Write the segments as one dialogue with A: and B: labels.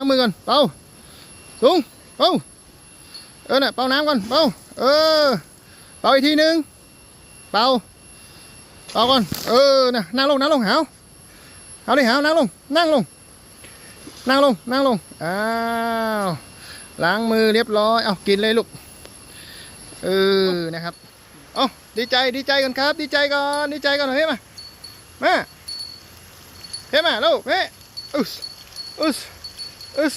A: ล้างมือก่อนเป่าสูงเป่าเออน่ะเป่าน้ำก่อนเป่าเออเป่าอีกทีหนึงเป่าเป่าก่อนเออน่ะนั่งลงนั่งลงหาวหาวดิหาวนั่งลงนั่งลงนั่งลงนั่งลงอ้าวล้างมือเรียบร้อยเอากินเลยลูกเออนะครับเอาดีใจดีใจกันครับ ดีใจก่อนดีใจก่อนเฮ้ยมามาเฮ้ยมาลูกเฮ้ยอุ๊สอุ๊ส อึส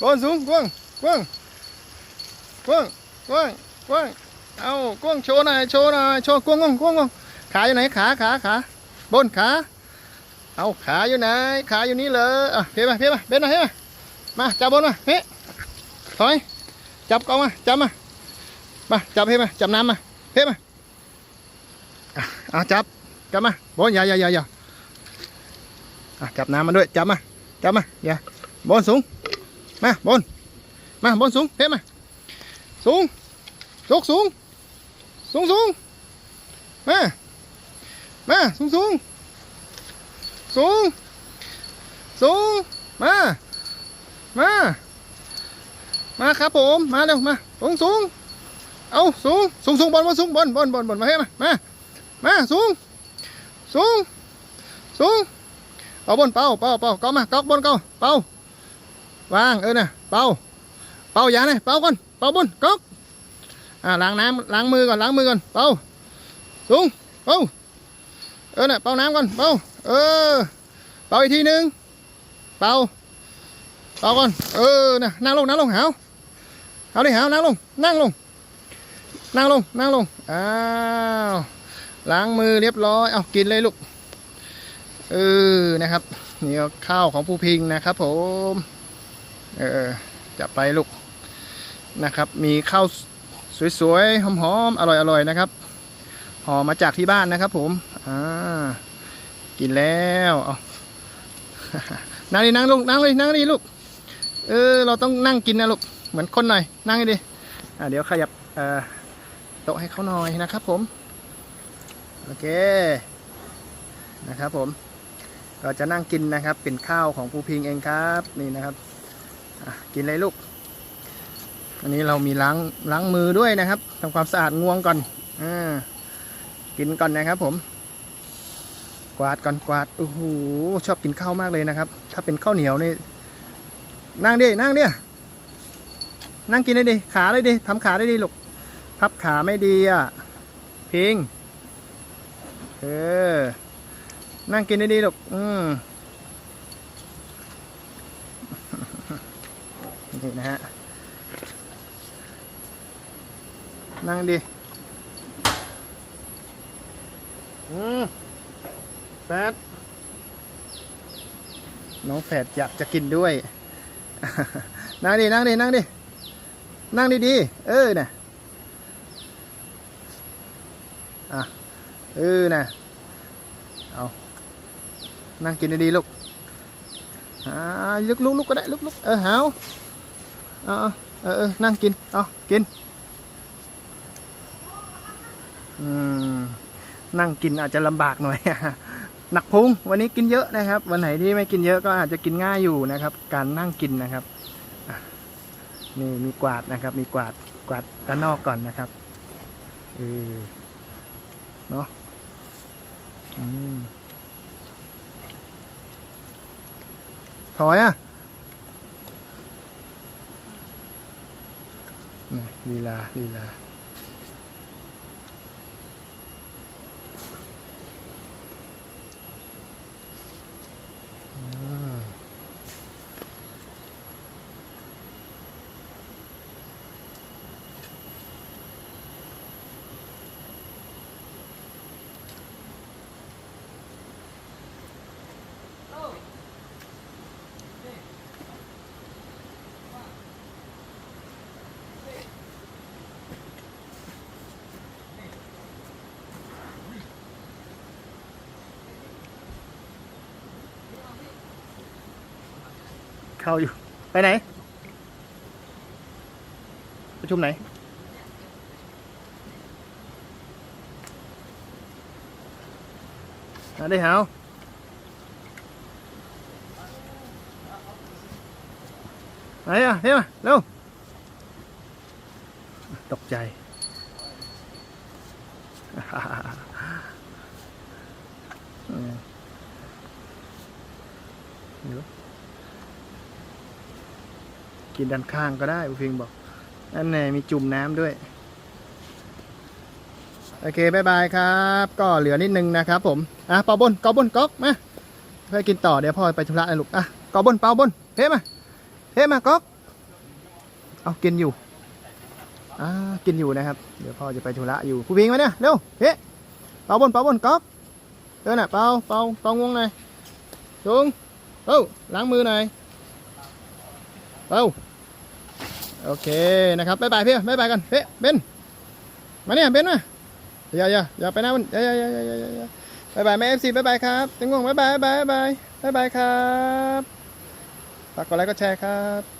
A: บอลสูงกว้างกว้างกว้างกว้างกว้างเอากว้างโชว์หน่อยโชว์หน่อยโชว์กว้างกว้างกว้างกว้างขาอยู่ไหนขาขาขาบนขาเอาขาอยู่ไหนขาอยู่นี่เลยอะเพียมาเพียมาเบนมาเพียมามาจับบนมาเฮ้ถอยจับกองมาจับมามาจับเพียมาจับน้ำมาเพียมาอะเอาจับจับมาบนอย่าอย่าอย่าอย่าจับน้ำมาด้วยจับมาจับมาอย่า บนสูง มาบนมาบนสูงเพ่มา สูงยกสูง สูงสูงมา มาสูงสูง สูง สูง มา มา มาครับผม มาเร็ว มา สูงสูง เอาสูง สูงสูงบนบนสูงบนบนบนบนมาให้มา มา มา สูง สูง สูง เอาบนเป่าเป่าเป่าเกามาเกาบนเก้าเป่า วางเออน่ะเป่าเป่าอย่าเลยเป่าก่อนเป่าบนก๊อกอ่าล้างน้ำล้างมือก่อนล้างมือก่อนเป่าสูงเป่าเออน่ะเป่าน้ำก่อนเป่าเออเป่าอีกทีหนึงเป่าเป่าก่อนเออน่ะนั่งลงนั่งลงหาวเอาดิหาวนั่งลงนั่งลงนั่งลงนั่งลงอ้าวล้างมือเรียบร้อยเอากินเลยลูกเออนะครับนี่ข้าวของผู้พิงนะครับผม เออจับไปลูกนะครับ มีข้าวสวยๆหอมๆอร่อยๆนะครับห่อมาจากที่บ้านนะครับ ผมอ่ากินแล้วเอานั่งดินั่งลงนั่งเลยนั่งดิลูกเออเราต้องนั่งกินนะลูกเหมือนคนหน่อยนั่งดิอ่าเดี๋ยวขยับเอ่อโต๊ะให้เขาหน่อยนะครับ ผมโอเคนะครับ ผมก็จะนั่งกินนะครับเป็นข้าวของภูพิงเองครับนี่นะครับ กินเลยลูก อันนี้เรามีล้างล้างมือด้วยนะครับทำความสะอาดงวงก่อนอ่ากินก่อนนะครับผม กวาดก่อนกวาดโอ้โหชอบกินข้าวมากเลยนะครับ ถ้าเป็นข้าวเหนียวนี่นั่งดินั่งดินั่งกินได้ดิขาได้ดิทำขาได้ดิลูกพับขาไม่ดีอะพิงเออนั่งกินได้ดีลูกอืม นี่นะฮะ นั่งดิ อืมแฟดน้องแฝดอยากจะกินด้วย นั่งดิ นั่งดิ นั่งดิ นั่งดีๆ เออน่ะอะ เออน่ะ เอานั่งกินดีๆลูกอ่าลุกลุกลุกก็ได้ลุกลุกเออหาว เอาเอเออเออนั่งกิน เอากินนั่งกินอาจจะลำบากหน่อยหนักพุงวันนี้กินเยอะนะครับ วันไหนที่ไม่กินเยอะก็อาจจะกินง่ายอยู่นะครับ การนั่งกินนะครับนี่มีกวาดนะครับ มีกวาดกวาดด้านนอกก่อนนะครับเออเนาะถอยอะ ลีลาลีลา เข้าอยู่ ไปไหน ประชุมไหน à, ได้หาวไหนอะเฮ้ยมาเร็ว ตกใจ อืมเดี๋ยว กินด้านข้างก็ได้บุฟิงบอกอันไหนมีจุ่มน้ำด้วย โอเคบายบายครับ ก็เหลือนิดนึงนะครับผม อะเป่าบนเป่าบนก๊อกมาเพื่อกินต่อเดี๋ยวพ่อไปธุระนะลูกอะเป่าบนเป่าบนเฮ้มาเฮ้มาก๊อกเอากินอยู่อ่ากินอยู่นะครับ เดี๋ยวพ่อจะไปธุระอยู่ผู้พิงมาเนี่ยเร็วเฮ้เป่าบนเป่าบนก๊อกเออน่ะเป่าเป่าเป่างวงหน่อยสูงเอ้าล้างมือหน่อย เอาโอเคนะครับบายบายพี่บายบายกันเพ่เบนมาเนี่ยเบนมาอย่าอย่าอย่าไปนะมันอย่าอย่าอย่าอย่าอย่าอย่าบายบายแม่เอฟซีบายบายครับเต็งงงบายบายบายบายบายบายครับฝากกดไลค์กดแชร์ครับ